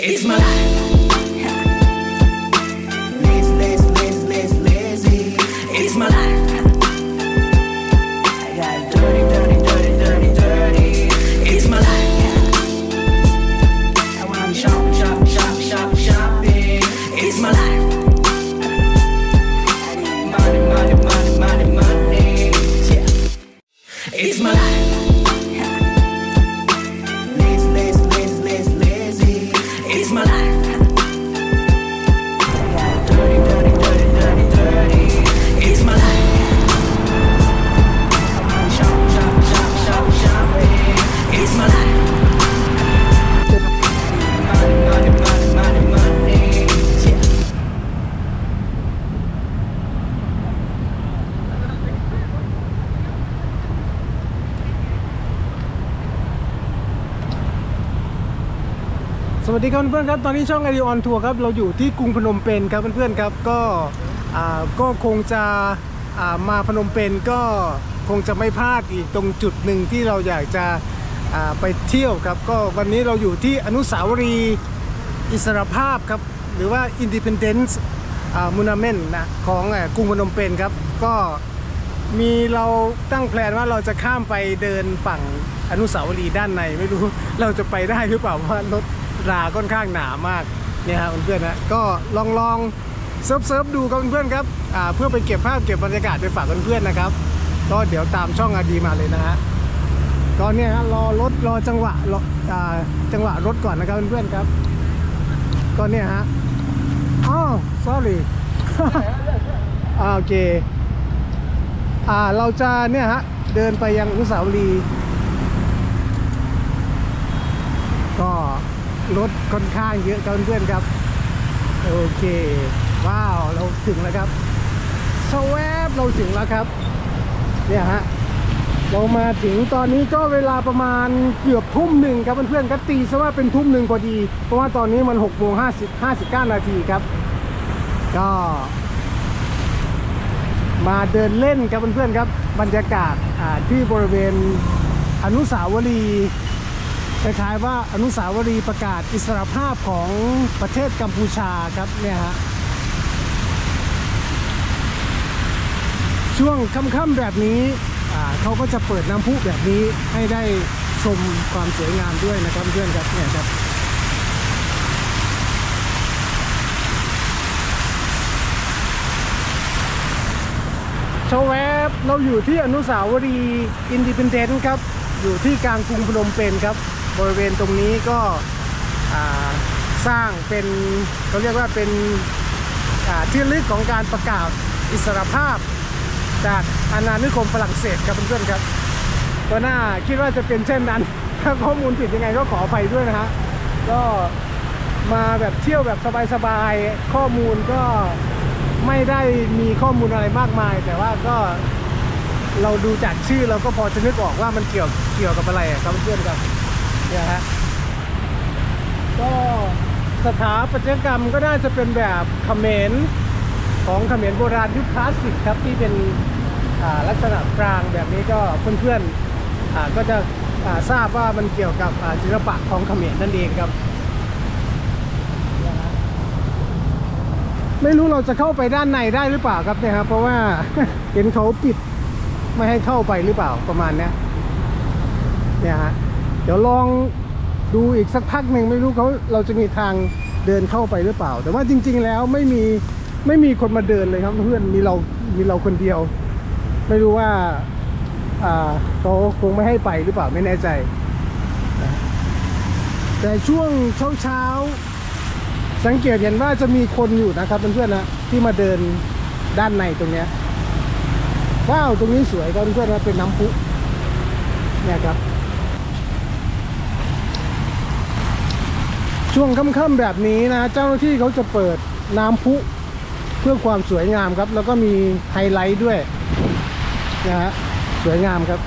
It's my life. สวัสดีครับเพื่อนๆครับตอนนี้ช่องไอ d ิออนทัวร์ครับเราอยู่ที่กรุงพนมเปญครับเพื่อนๆครับก็อ่าก็คงจะอ่ามาพนมเปญก็คงจะไม่พลาดอีกตรงจุดหนึ่งที่เราอยากจะอ่าไปเที่ยวครับ ก็วันนี้เราอยู่ที่อนุสาวรีย์อิสรภาพครับหรือว่า Independence อ่า Monument นะของอ่ากรุงพนมเปญครับ ก็มีเราตั้งแพลนว่าเราจะข้ามไปเดินฝั่งอนุสาวรีย์ด้านในไม่รู้เราจะไปได้หรือเปล่าเพราะว่ารถ ราค่อนข้างหนามากเนี่ยฮะเพื่อนๆนะก็ลองลองเซิร์ฟเซิร์ฟดูครับเพื่อนๆครับอ่าเพื่อไปเก็บภาพเก็บบรรยากาศไปฝากเพื่อนๆนะครับ ก็เดี๋ยวตามช่องอาดีมาเลยนะฮะก็เนี่ยฮะรอรถรอจังหวะรออ่าจังหวะรถก่อนนะครับเพื่อนๆครับ ก็เนี่ยฮะอ๋อ sorry โอเค อ่าเราจะเนี่ยฮะเดินไปยังอุสาวรีย์ ก็ รถค่อนข้างเยอะครับเพื่อนๆครับ โอเค ว้าว เราถึงแล้วครับสวบเราถึงแล้วครับ เนี่ยฮะ เรามาถึงตอนนี้ก็เวลาประมาณเกือบทุ่มหนึ่งครับเพื่อนๆก็ตีซะว่าเป็นทุ่มหนึ่งพอดี เพราะว่าตอนนี้มัน6กโมงห้าสิบห้าสิบเก้านาทีครับ ก็ มาเดินเล่นครับเพื่อนๆครับ บรรยากาศที่บริเวณอนุสาวรีย์ คล้ายๆว่าอนุสาวรีย์ประกาศอิสรภาพของประเทศกัมพูชาครับเนี่ยฮะช่วงค่ำๆแบบนี้อ่าเขาก็จะเปิดน้ำพุแบบนี้ให้ได้ชมความสวยงามด้วยนะครับเพื่อนครับเนี่ยครับชาวแวบเราอยู่ที่อนุสาวรีย์อินดิเพนเดนต์ครับ อยู่ที่กลางกรุงพนมเปญครับ บริเวณตรงนี้ก็สร้างเป็นเขาเรียกว่าเป็นที่ลึกของการประกาศอิสรภาพ จากอาณานิคมฝรั่งเศสครับเพื่อนๆครับ ก็น่าคิดว่าจะเป็นเช่นนั้น ถ้าข้อมูลผิดยังไงก็ขออภัยด้วยนะฮะก็มาแบบเที่ยวแบบสบายๆ ข้อมูลก็ไม่ได้มีข้อมูลอะไรมากมาย แต่ว่าก็เราดูจากชื่อเราก็พอจะนึกออกว่ามันเกี่ยวเกี่ยวกับอะไรครับเพื่อนๆครับ เนี่ยฮะก็สถาปัตยกรรมก็น่าจะเป็นแบบเขมรของเขมรโบราณยุคคลาสสิกครับที่เป็นลักษณะกลางแบบนี้ก็เพื่อนๆก็จะาทราบว่ามันเกี่ยวกับศิลปะของเขมรนั่นเองครับ ไม่รู้เราจะเข้าไปด้านในได้หรือเปล่าครับเนี่ยครับเพราะว่าเห็นเขาปิดไม่ให้เข้าไปหรือเปล่าประมาณนี้เนี่ยฮะ ดี๋ยวลองดูอีกสักพักหนึ่งไม่รู้เขาเราจะมีทางเดินเข้าไปหรือเปล่า แต่ว่าจริง ๆ แล้วไม่มีไม่มีคนมาเดินเลยครับเพื่อนมีเรามีเราคนเดียว ไม่รู้ว่าอ่าเขาคงไม่ให้ไปหรือเปล่าไม่แน่ใจ แต่ช่วงเช้าๆสังเกตเห็นว่าจะมีคนอยู่นะครับเพื่อนๆนะที่มาเดินด้านในตรงเนี้ยว้าวตรงนี้สวยครับเพื่อนๆนะเป็นน้ำพุเนี่ยครับ ช่วงค่ำๆแบบนี้นะ เจ้าหน้าที่เขาจะเปิดน้ำพุเพื่อความสวยงามครับ แล้วก็มีไฮไลท์ด้วยนะฮะสวยงามครับ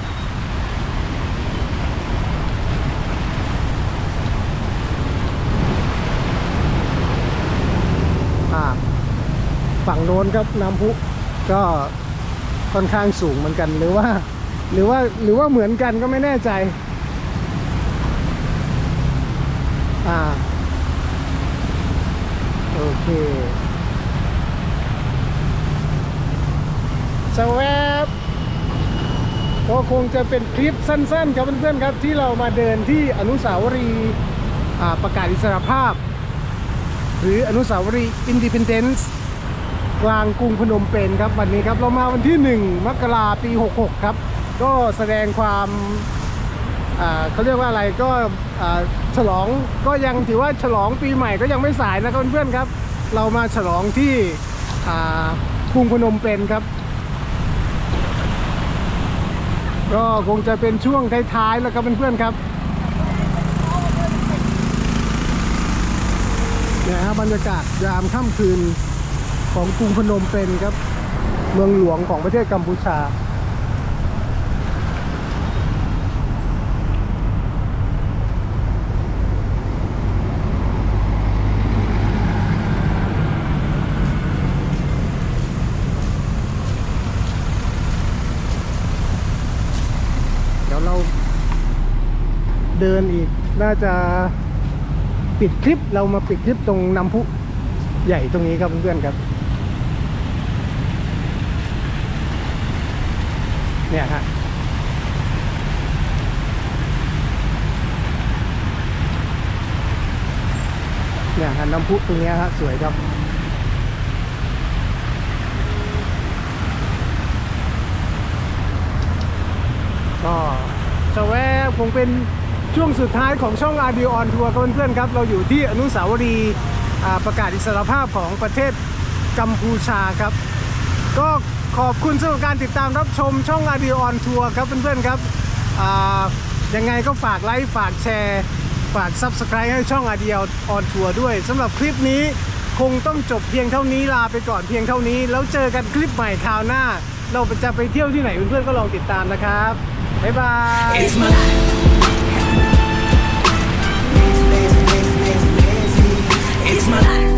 ฝั่งโน้นครับน้ำพุก็ค่อนข้างสูงเหมือนกันหรือว่า หรือว่าหรือว่าเหมือนกันก็ไม่แน่ใจ อ่า โอเคสวบก็คงจะเป็นคลิปสั้นๆครับเพื่อนๆครับที่เรามาเดินที่อนุสาวรีย์ประกาศอิสรภาพ หรืออนุสาวรีย์อินดิพ n เดนซ์กลางกรุงพนมเปญครับวันนี้ครับเรามาวันที่ 1 มกราปี 66 ครับ ก็แสดงความเขาเรียกว่าอะไรก็ ฉลองก็ยังถือว่าฉลองปีใหม่ก็ยังไม่สายนะครับเพื่อนๆครับ เรามาฉลองที่อ่ากรุงพนมเปญครับ ก็คงจะเป็นช่วงท้ายๆแล้วครับเพื่อนๆครับเนี่ยฮะบรรยากาศยามค่ำคืนของกรุงพนมเปญครับ เมืองหลวงของประเทศกัมพูชา เดี๋ยวเรา เดินอีก น่าจะปิดคลิปเรามาปิดคลิปตรงน้ำพุใหญ่ตรงนี้ครับเพื่อนๆครับ เนี่ยฮะเนี่ยฮะน้ำพุตรงนี้ฮะสวยครับก็จะแวะคงเป็น ช่วงสุดท้ายของช่อง r d ออนทัวร์เพื่อนๆครับ เราอยู่ที่อนุสาวรีย์ประกาศอิสรภาพของประเทศกัมพูชาครับ ก็ขอบคุณสำหรับการติดตามรับชมช่อง r d ออนทัวร์ครับเพื่อนๆครับอ่ายังไงก็ฝากไลค์ฝากแชร์ฝาก Subscribe ให้ช่อง r d ออนทัวร์ด้วยสำหรับคลิปนี้คงต้องจบเพียงเท่านี้ลาไปก่อนเพียงเท่านี้ แล้วเจอกันคลิปใหม่คราวหน้า เราจะไปเที่ยวที่ไหนเพื่อนๆก็ลองติดตามนะครับ บ๊ายบาย is my life.